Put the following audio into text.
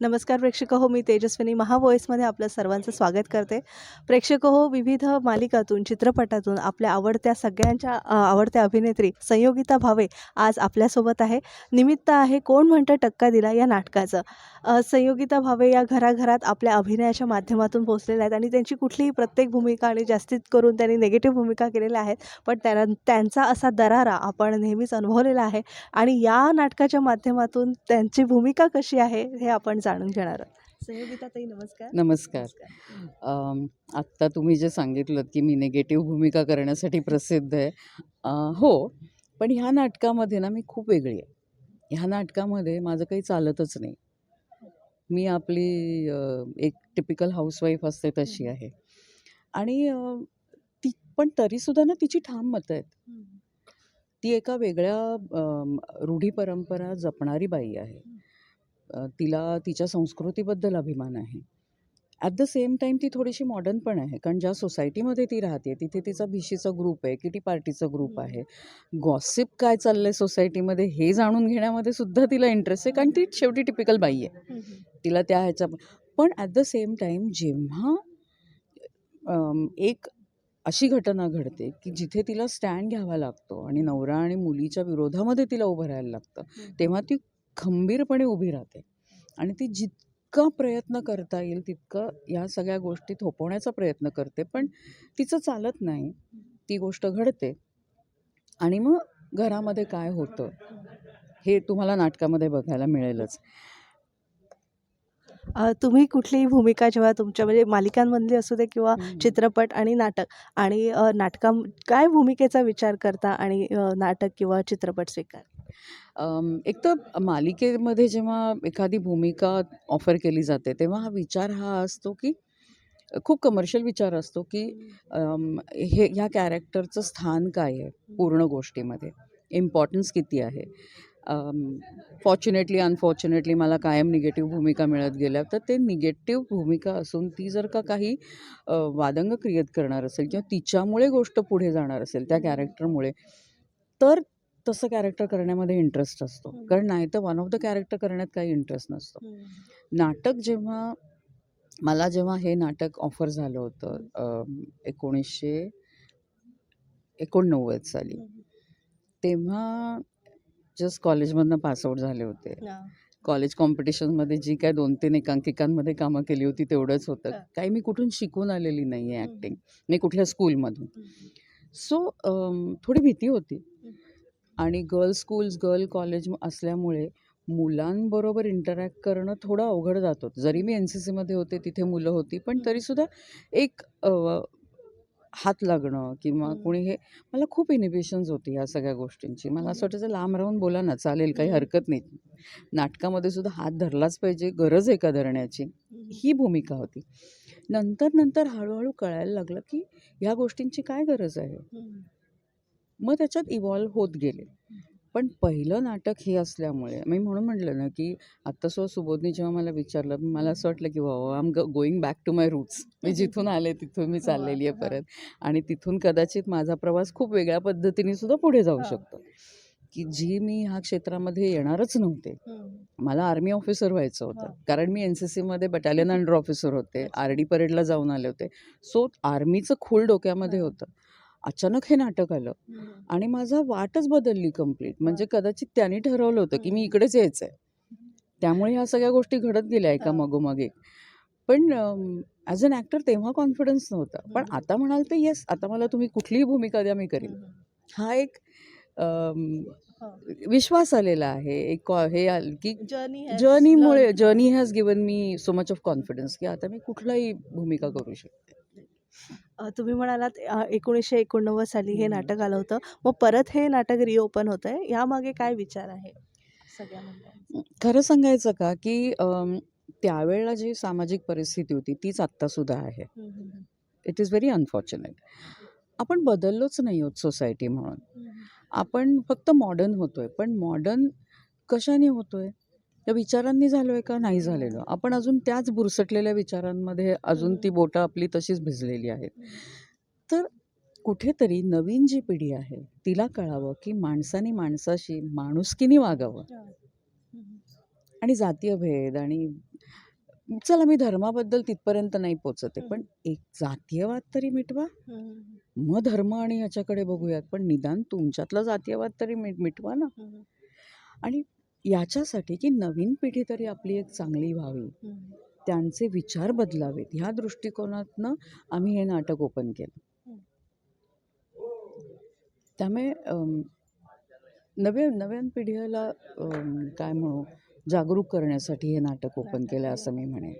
नमस्कार प्रेक्षक हो मी तेजस्विनी महावॉईसमध्ये आपलं सर्वांचं स्वागत करते. प्रेक्षक हो विविध मालिकातून चित्रपटातून आपल्या आवडत्या सगळ्यांच्या आवडत्या अभिनेत्री संयोगिता भावे आज आपल्यासोबत आहे. निमित्त आहे कोण म्हणतं टक्का दिला या नाटकाचं. संयोगिता भावे या घराघरात आपल्या अभिनयाच्या माध्यमातून पोहोचलेल्या आहेत आणि त्यांची कुठलीही प्रत्येक भूमिका आणि जास्तीत करून त्यांनी निगेटिव्ह भूमिका केलेल्या आहेत. पण त्यांना त्यांचा असा दरारा आपण नेहमीच अनुभवलेला आहे. आणि या नाटकाच्या माध्यमातून त्यांची भूमिका कशी आहे हे आपण जाणून घेणार आहोत. नमस्कार. नमस्कार. आत्ता तुम्ही जे सांगितलं की मी निगेटिव्ह भूमिका करण्यासाठी प्रसिद्ध आहे. हो पण ह्या नाटकामध्ये ना मी खूप वेगळी आहे. ह्या नाटकामध्ये माझं काही चालतच नाही. मी आपली एक टिपिकल हाऊसवाईफ असते तशी आहे. आणि ती पण तरीसुद्धा ना तिची ठाम मतं आहेत. ती एका वेगळ्या रूढी परंपरा जपणारी बाई आहे. तिला तिच्या संस्कृतीबद्दल अभिमान आहे. ॲट द सेम टाईम ती थोडीशी मॉडर्न पण आहे. कारण ज्या सोसायटीमध्ये ती राहते तिथे तिचा भिशीचा ग्रुप आहे किटी पार्टीचा ग्रुप आहे. गॉसिप काय चाललं आहे सोसायटीमध्ये हे जाणून घेण्यामध्ये सुद्धा तिला इंटरेस्ट आहे. कारण ती शेवटी टिपिकल बाई आहे. तिला त्या ह्याच्या पण ॲट द सेम टाईम जेव्हा एक अशी घटना घडते की जिथे तिला स्टँड घ्यावा लागतो आणि नवरा आणि मुलीच्या विरोधामध्ये तिला उभं राहायला लागतं तेव्हा ती खंबीरपणे उभी राहते. आणि ती जितका प्रयत्न करता येईल तितकं या सगळ्या गोष्टी थोपवण्याचा प्रयत्न करते. पण तिचं चालत नाही. ती गोष्ट घडते. आणि मग घरामध्ये काय होतं हे तुम्हाला नाटकामध्ये बघायला मिळेलच. तुम्ही कुठलीही भूमिका जेव्हा तुमच्या म्हणजे मालिकांमधली असू दे किंवा चित्रपट आणि नाटक आणि नाटका काय भूमिकेचा विचार करता आणि नाटक किंवा चित्रपट स्वीकार? एक तर मालिकेमध्ये जेव्हा एखादी भूमिका ऑफर केली जाते तेव्हा हा विचार हा असतो की खूप कमर्शियल विचार असतो की हे ह्या कॅरेक्टरचं स्थान काय आहे पूर्ण गोष्टीमध्ये? इम्पॉर्टन्स किती आहे? फॉर्च्युनेटली अनफॉर्च्युनेटली मला कायम निगेटिव्ह भूमिका मिळत गेल्या तर ते निगेटिव्ह भूमिका असून ती जर का काही वादंग क्रिएट करणार असेल किंवा तिच्यामुळे गोष्ट पुढे जाणार असेल त्या कॅरेक्टरमुळे तर तसं कॅरेक्टर करण्यामध्ये इंटरेस्ट असतो. कारण नाही तर वन ऑफ द कॅरेक्टर करण्यात काही इंटरेस्ट नसतो. नाटक जेव्हा मला जेव्हा हे नाटक ऑफर झालं होतं एकोणीसशे एकोणनव्वद साली तेव्हा जस्ट कॉलेजमधनं पासआउट झाले होते. कॉलेज कॉम्पिटिशनमध्ये जी काय दोन तीन एकांकिकांमध्ये कामं केली होती तेवढंच होतं. काही मी कुठून शिकून आलेली नाही आहे. ॲक्टिंग मी कुठल्या स्कूलमधून सो थोडी भीती होती. आणि गर्ल्स स्कूल्स गर्ल कॉलेज असल्यामुळे मुलांबरोबर इंटरॅक्ट करणं थोडं अवघड जात होतं. जरी मी एन सी सीमध्ये होते तिथे मुलं होती पण. तरीसुद्धा एक अ, हात लागणं किंवा हम्म. कोणी हे मला खूप इनिबिशन्स होती ह्या सगळ्या गोष्टींची. मला असं वाटायचं लांब राहून बोला ना चालेल काही. हरकत नाही. नाटकामध्ये सुद्धा हात धरलाच पाहिजे गरज आहे का धरण्याची? ही भूमिका होती. नंतर नंतर हळूहळू कळायला लागलं की ह्या गोष्टींची काय गरज आहे? मग त्याच्यात इव्हॉल्व होत गेले. पण पहिलं नाटक हे असल्यामुळे मी म्हणून म्हटलं ना की आत्ता सुद्धा सुबोधनी जेव्हा मला विचारलं मला असं वाटलं की वा I'm going back to my roots मी जिथून आले तिथून मी चाललेली आहे परत. आणि तिथून कदाचित माझा प्रवास खूप वेगळ्या पद्धतीने सुद्धा पुढे जाऊ. शकतो. की जी मी ह्या क्षेत्रामध्ये येणारच नव्हते. मला आर्मी ऑफिसर व्हायचं होतं. कारण मी एन सी सीमध्ये बटालियन अंडर ऑफिसर होते. आर डी परेडला जाऊन आले होते. सो आर्मीचं खूळ डोक्यामध्ये. होतं. अचानक हे नाटक आलं. आणि माझा वाटच बदलली कंप्लीट म्हणजे कदाचित त्यांनी ठरवलं होतं की मी. इकडेच यायचं आहे त्यामुळे ह्या सगळ्या गोष्टी घडत गेल्या एका. मागोमाग एक. पण ॲज अन ॲक्टर तेव्हा कॉन्फिडन्स नव्हता. पण. आता म्हणाल तर येस आता मला तुम्ही कुठलीही भूमिका द्या मी करीन. हा एक. विश्वास आलेला आहे. एक हे आल- की journey जर्नीमुळे journey has given me so much of confidence की आता मी कुठलाही भूमिका करू शकते. तुम्ही म्हणालात एकोणीसशे एकोणनव्वद साली हे. नाटक आलं होतं. मग परत हे नाटक रिओपन होत आहे यामागे काय विचार आहे? सगळ्या? खरं सांगायचं का की त्यावेळेला जी सामाजिक परिस्थिती होती तीच आत्तासुद्धा आहे. इट इज व्हेरी अनफॉर्च्युनेट आपण बदललोच नाही आहोत सोसायटी म्हणून. आपण फक्त मॉडर्न होतो आहे पण मॉडर्न कशाने होतो आहे त्या विचारांनी झालो आहे का नाही झालेलो? आपण अजून त्याच बुरसटलेल्या विचारांमध्ये अजून ती बोटं आपली तशीच भिजलेली आहेत. तर कुठेतरी नवीन जी पिढी आहे तिला कळावं की माणसाने माणसाशी माणुसकीने वागावं. आणि जातीय भेद आणि चला मी धर्माबद्दल तिथपर्यंत नाही पोचत पण एक जातीयवाद तरी मिटवा. मग धर्म आणि ह्याच्याकडे बघूयात पण निदान तुमच्यातलं जातीयवाद तरी मिट मिटवा ना. आणि याच्यासाठी की नवीन पिढी तरी आपली एक चांगली व्हावी. त्यांचे विचार बदलावेत. ह्या दृष्टिकोनातनं आम्ही हे नाटक ओपन केलं. त्यामुळे नव्या नव्या पिढीला काय म्हणू जागरूक करण्यासाठी हे नाटक ओपन केलं. असं मी म्हणेन.